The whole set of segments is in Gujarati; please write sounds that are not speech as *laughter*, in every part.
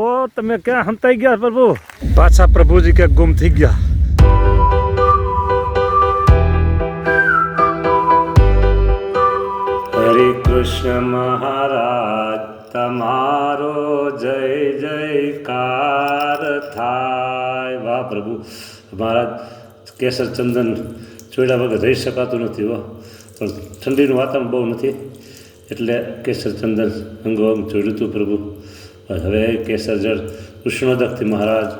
ઓ, તમે ક્યાં હંતાઈ ગયા પ્રભુ? પાછા પ્રભુજી ક્યાંક ગુમ થઈ ગયા. હરે કૃષ્ણ મહારાજ, તમારો જય જયકાર થાય. વાહ પ્રભુ, મહારાજ, કેસર ચંદન ચોડ્યા વગર રહી શકાતું નથી હો. પણ ઠંડીનું વાતાવરણ બહુ નથી. એટલે કેસર ચંદન અંગો અંગ જોડ્યું હતું પ્રભુ. હવે કેસર જળ ઉષ્ણોદકથી મહારાજ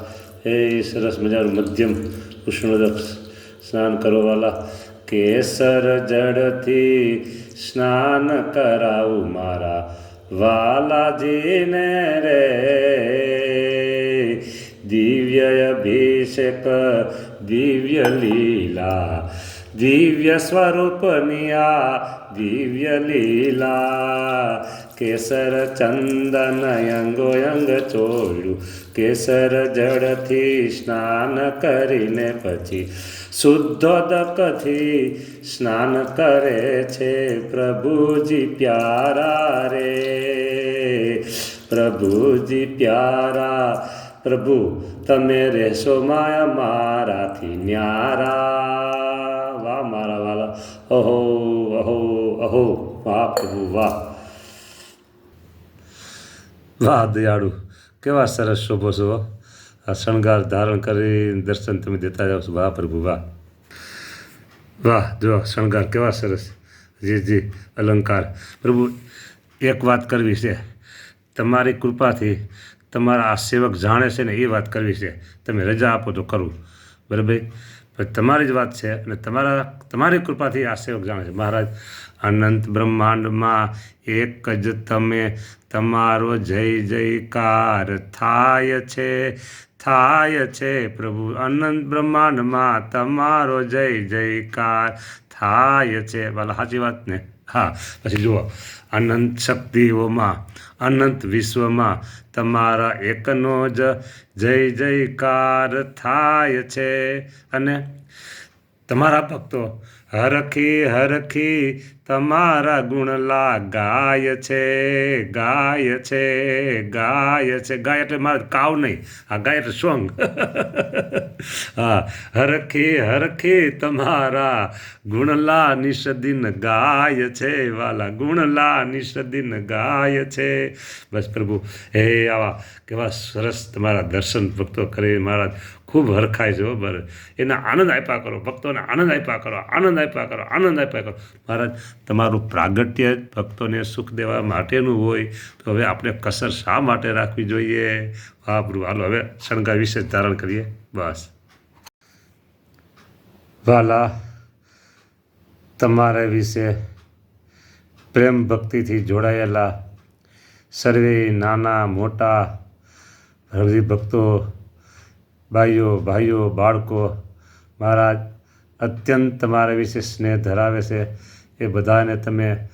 એ સરસ મજાનું મધ્યમ ઉષ્ણોદક સ્નાન કરવાવાલા કેસર જળથી સ્નાન કરાવું મારા વાલાજીને રે દિવ્ય અભિષેક દિવ્ય લીલા દિવ્ય સ્વરૂપની દિવ્ય લીલા કેસર ચંદન અંગો ચોડ્યું કેસર જળથી સ્નાન કરીને પછી શુદ્ધોદકથી સ્નાન કરે છે પ્રભુજી પ્યારા રે પ્રભુજી પ્યારા પ્રભુ તમે રહેશો માયા મારાથી ન્યારા અહો અહો અહો પ્રભુ, વાહ. વાહ, દયાળુ. કેવા સરસ શોભો છો આ શણગાર ધારણ કરી દર્શન તમે દેતા જાઓ છો. વાહ, પ્રભુ, વાહ. વાહ, જો, શણગાર કેવા સરસ. જી જી, અલંકાર. પ્રભુ, એક વાત કરવી છે. તમારી કૃપાથી તમારા આ સેવક જાણે છે ને એ વાત કરવી છે. તમે રજા આપો તો કરું. બરાબર? તમારી જ વાત છે અને તમારા, તમારી કૃપાથી આ સેવક જાણે છે. મહારાજ, અનંત બ્રહ્માંડમાં એક જ તમે, તમારો જય જયકાર થાય છે થાય છે પ્રભુ. અનંત બ્રહ્માંડમાં તમારો જય જયકાર થાય છે. વાલા, સાચી વાત ને? હા, પછી જુઓ, અનંત શક્તિઓમાં, અનંત વિશ્વમાં તમારા એકનો જ જય જયકાર થાય છે. અને તમારા ભક્તો હરખી હરખી તમારા ગુણલા ગાય છે ગાય છે ગાય છે. ગાય એટલે મારે કાવ નહીં. આ ગાય એટલે સોંગ. *laughs* હા, હરખી હરખી તમારા ગુણલા નિષદિન ગાય છે, વાલા ગુણલા નિષદિન ગાય છે. બસ પ્રભુ, હે આવા કેવા સરસ તમારા દર્શન ભક્તો કરે મહારાજ. ખૂબ હરખાય છે બરાબર એના આનંદ આપ્યા કરો, ભક્તોને આનંદ આપ્યા કરો, આનંદ આપ્યા કરો, આનંદ આપ્યા કરો. મહારાજ તમારું પ્રાગટ્ય ભક્તોને સુખ દેવા માટેનું હોય, તો હવે આપણે કસર શા માટે રાખવી જોઈએ? વાપરું હાલો, હવે શણગા વિશે ધારણ કરીએ. બસ. વાલા, તમારા વિશે પ્રેમ ભક્તિથી જોડાયેલા સર્વે નાના મોટા હરદી ભક્તો ભાઈઓ ભાઈઓ, બાળકો, મહારાજ, અત્યંત તમારા વિશે સ્નેહ ધરાવે છે. એ બધાને તમે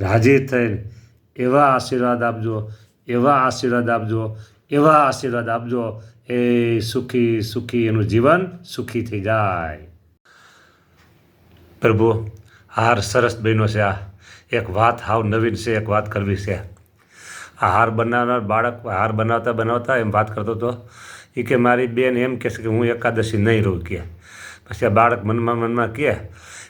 રાજી થઈને એવા આશીર્વાદ આપજો, એવા આશીર્વાદ આપજો, એવા આશીર્વાદ આપજો. એ સુખી સુખી એનું જીવન સુખી થઈ જાય. પ્રભુ હાર સરસ બન્યો છે આ. એક વાત હાવ નવીન છે, એક વાત કરવી છે. આ હાર બનાવનાર બાળક હાર બનાવતા બનાવતા એમ વાત કરતો હતો. એ કે મારી બેન એમ કહેશે કે હું એકાદશી નહીં રહું કે. પછી આ બાળક મનમાં મનમાં કહે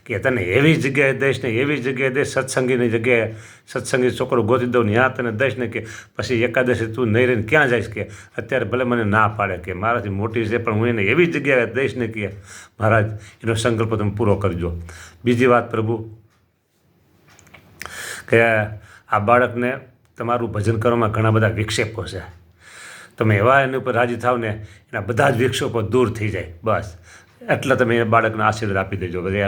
કે તને એવી જગ્યાએ દઈશ ને એવી જગ્યાએ દઈશ, સત્સંગીની જગ્યાએ સત્સંગી છોકરો ગોતી દઉં ત્યાં તને દઈશ ને કે પછી એકાદશી તું નહીં રહીને ક્યાં જઈશ કે? અત્યારે ભલે મને ના પાડે કે, મારાથી મોટી છે, પણ હું એને એવી જગ્યાએ દઈશ ને કે, મહારાજ, એનો સંકલ્પ તમે પૂરો કરજો. બીજી વાત પ્રભુ, કે આ બાળકને તમારું ભજન કરવામાં ઘણા બધા વિક્ષેપો છે. તમે એવા એની ઉપર રાજી થાવ ને, એના બધા જ વિક્ષેપો દૂર થઈ જાય. બસ. એટલે તમે એ બાળકને આશીર્વાદ આપી દેજો બધે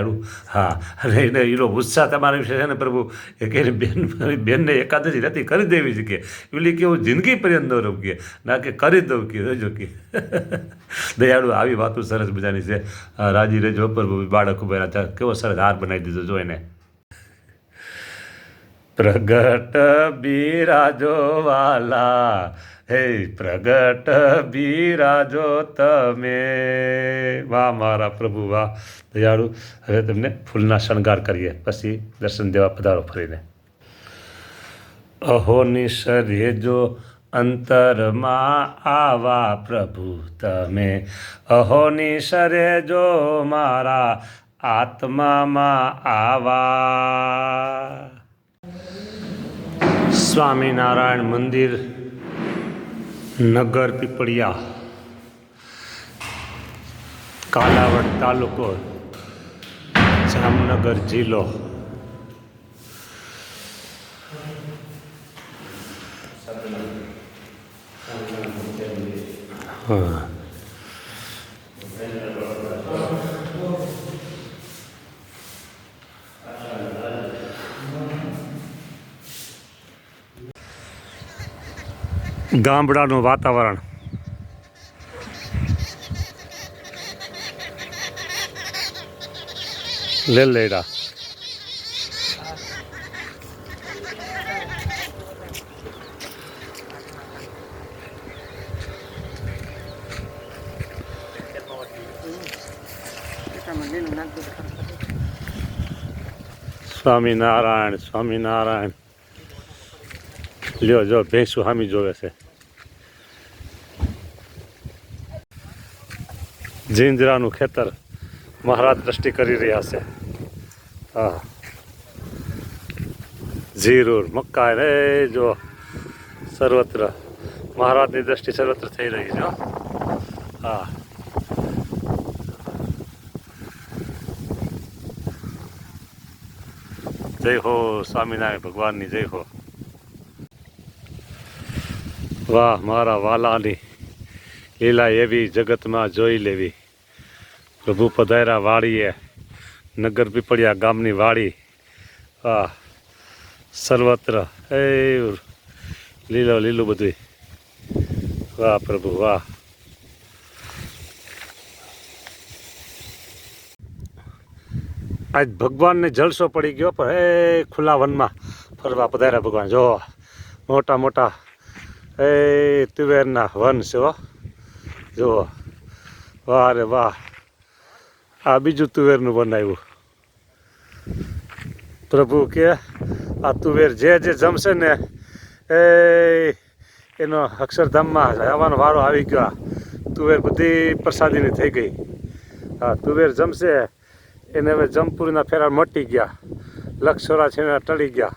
હા, અને એને એનો ઉત્સાહ તમારા વિશે છે ને પ્રભુ, એ કે બેન બેનને એકાદશી નથી કરી દેવી છે કે. પેલી કે જિંદગી પર્યંત ન રહું કે. ના કે કરી દઉં કે રજો કે. *laughs* દયાળુ, આવી વાતો સરસ મજાની છે. રાજી રહેજો પ્રભુ, બાળક ઉપર કેવો સરસ હાર બનાવી દીધો જો એને. પ્રગટ બિરાજો વાલા હે પ્રગટ બિરાજો તમે વાહ મારા પ્રભુ, વાહ. દયાળુ, હવે તમને ફૂલના શણગાર કરીએ. પછી દર્શન દેવા પધારો ફરીને. અહો જો અંતરમાં આવા પ્રભુ તમે. અહો સરે જો મારા આત્મામાં આવા. સ્વામિનારાયણ મંદિર નગર પીપળિયા કાલાવડ તાલુકો જામનગર જિલ્લો. હા. ગામડાનું વાતાવરણ. લેલેડા. સ્વામિનારાયણ સ્વામિનારાયણ. લ્યો જો ભેંસું હામી જોવે છે. જીંજરાનું ખેતર મહારાજ દ્રષ્ટિ કરી રહ્યા છે. હા. જીરુર મક્કા રે જો સર્વત્ર, મહારાજની દ્રષ્ટિ સર્વત્ર થઈ રહી છે હા. જય હો સ્વામિનારાયણ ભગવાનની, જય હો. વાહ, મારા વાલાની લીલા એવી જગતમાં જોઈ લેવી. પ્રભુ પધાર્યા વાડીએ નગર પીપળિયા ગામની વાડી વાહ સર્વત્ર એ લીલો, લીલું બધું વાહ પ્રભુ, વાહ. આજ ભગવાનને જલસો પડી ગયો, પણ એ ખુલ્લા વનમાં ફરવા પધાર્યા ભગવાન. જો, મોટા મોટા એ તુવેરના વન છે જુઓ વાહ રે વાહ. આ બીજું તુવેરનું બનાવ્યું. પ્રભુ કે, આ તુવેર જે જે જમશે ને, એ એનો અક્ષરધામમાં આવવાનો વારો આવી ગયો. તુવેર બધી પ્રસાદીની થઈ ગઈ. હા તુવેર જમશે, એને હવે જમપુરીના ફેરા મટી ગયા. લક્ષોરા છે એના ટળી ગયા.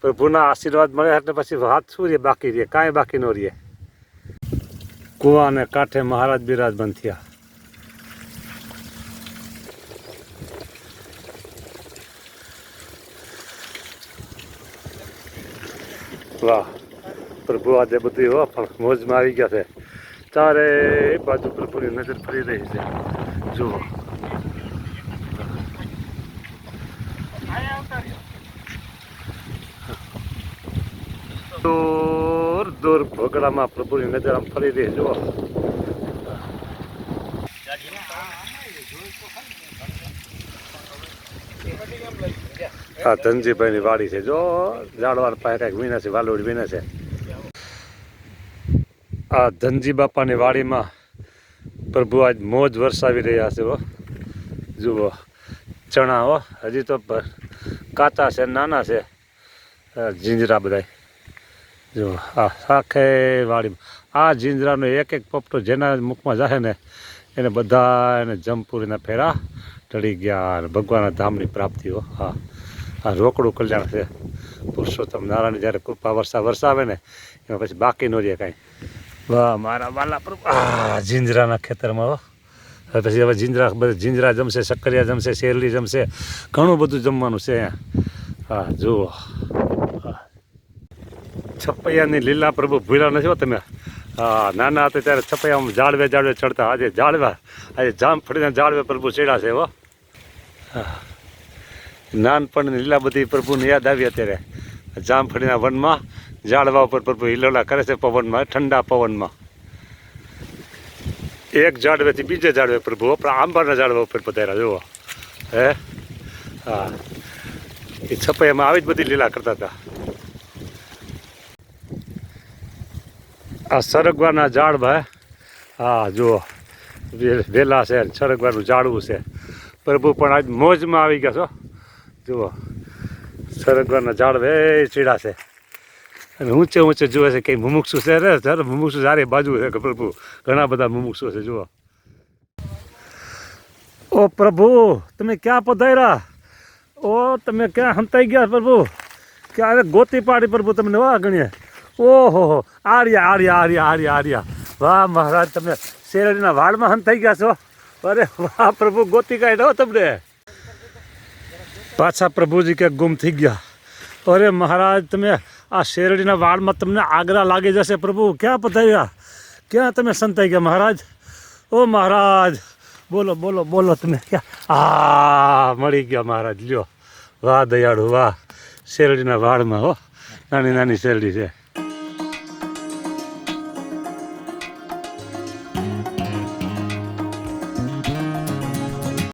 પ્રભુના આશીર્વાદ મળ્યા એટલે પછી હાથ શું રે બાકી રહે. કાંઈ બાકી ન રહે. કુવાને કાંઠે મહારાજ બિરાજમાન થયા. વાહ. પ્રભુ આજે બધું હો પણ મોજમાં આવી ગયા છે. ચારે બાજુ પ્રભુની નજર ફરી રહી છે. જુઓ. દૂર દૂર ભોગડામાં પ્રભુની નજર આમ ફરી રહી જુઓ. હા ધનજીભાઈની વાડી છે. જો, ઝાડવાળ પાસે કાંઈક વીણા છે, વાલોડી વીણા છે. આ ધનજી બાપાની વાડીમાં પ્રભુ આજ મોજ વરસાવી રહ્યા છે, હો. જુઓ, ચણા, હો. હજી તો કાચા છે, નાના છે. આ જીંજરા બધાય. જુઓ, આ આખે વાડીમાં. આ જીંજરાનો એક એક પોપટો જેના મુખમાં જાહે ને, એને બધા એને જમપુરીના ફેરા ટળી ગયા અને ભગવાનના ધામની પ્રાપ્તિઓ હા. આ રોકડું કલ્યાણ છે. પુરુષોત્તમ નારાયણ જ્યારે કૃપા વર્ષા વરસાવે ને, એમાં પછી બાકી ન રહે કાંઈ. વાહ, મારા વાલા પ્રભુ. જીંજરાના ખેતરમાં હવે પછી હવે જીંજરા બધા જીંજરા જમશે, શક્કરિયા જમશે શેરલી જમશે, ઘણું બધું જમવાનું છે અહીંયા. હા, જુઓ. છપૈયાની લીલા પ્રભુ ભૂલ્યા નથી તમે. હા, નાના હતા ત્યારે છપૈયામાં જાળવે જાળવે ચડતા. આજે જાળવા આજે જામ ફળીને જાળવે પ્રભુ ચડ્યા છે હો. હા. નાનપણની લીલા બધી પ્રભુને યાદ આવી અત્યારે. જામફળીના વનમાં, ઝાડવા ઉપર પ્રભુ હિલોલા કરે છે પવનમાં, ઠંડા પવનમાં. એક ઝાડવેથી બીજે ઝાડવે પ્રભુ, આપણા આંબાના ઝાડવા ઉપર પધાર્યા, જુઓ. હે? હા. એ છપાઈમાં આવી જ બધી લીલા કરતા હતા. આ સરગવાના ઝાડવા, હા? જુઓ. વેલા છે, સરગવાનું ઝાડવું છે. પ્રભુ પણ આજ મોજમાં આવી ગયા છો. જુઓ. સરગવાના ઝાડ વે ચીડા છે. અને ઊંચે ઊંચે જુએ છે કંઈ મુમુક્ષુ છે રે ત્યારે મુમુક્ષુ સારી બાજુ છે કે પ્રભુ ઘણા બધા મુમુક્ષુ છે, જુઓ. ઓ પ્રભુ, તમે ક્યાં પધાર્યા? ઓ, તમે ક્યાં હંતાઈ ગયા પ્રભુ? ક્યારે ગોતી પાડી પ્રભુ તમને, વાહ ગણીએ. ઓહો, હો, આર્યા આર્યા આર્યા આર્યા આર્યા. વાહ મહારાજ, તમે શેરડીના વાળમાં હંતાઈ ગયા છો? અરે વાહ પ્રભુ, ગોતી કાઢ્યો તમને. પાછા પ્રભુજી કે ગુમ થઈ ગયા. અરે મહારાજ, તમે આ શેરડીના વાળમાં તમને આગ્રા લાગી જશે પ્રભુ. ક્યાં પતાવ્યા ક્યાં તમે સંતાઈ ગયા મહારાજ? ઓ મહારાજ, બોલો બોલો બોલો તમે ક્યાં? આ મળી ગયા મહારાજ, લ્યો. વાહ દયાળુ, વાહ. શેરડીના વાળમાં હો. નાની નાની શેરડી છે.